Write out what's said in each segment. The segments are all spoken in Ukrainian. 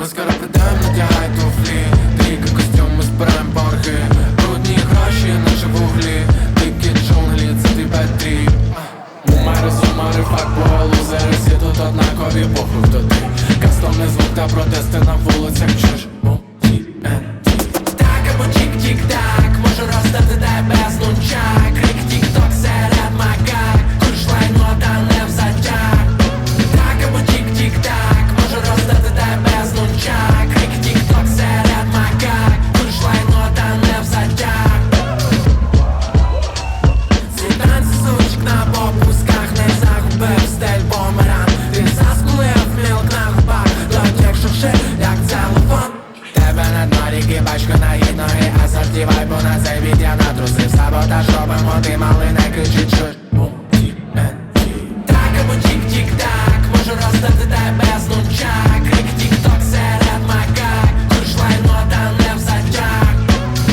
Ми скоро підем, надягай туфлі. Тільки костюм, ми збираєм борги. Брудні гроші, наші вуглі. Дикі джунглі, це твій бедріп Бумери, сумари, факбо, лузери Всі тут однакові, похуй хто ти. Кастом не звук та протести на вулицях Чуж, О, і, Н мої ноги, а завдівай, бо на цей від я натрусив Саботаж робимо, ти малий не кричи, чуєш Бум, Так або тік-тік-так, можу роздати тебе з нучак Крик тік-ток серед макак, курш лайно та не в сачах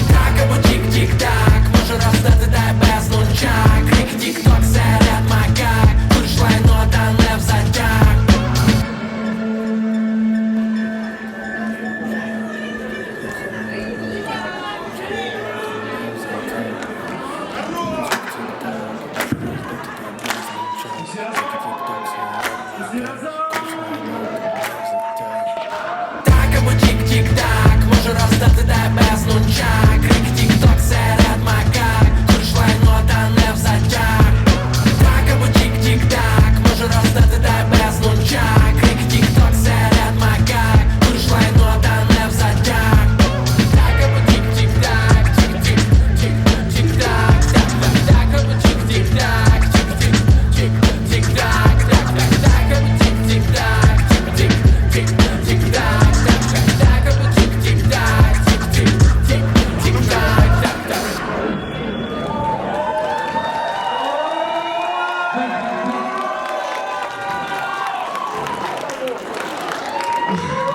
Так або тік-тік-так, можу роздати тебе з нучак Так або тік-тік-так Yeah.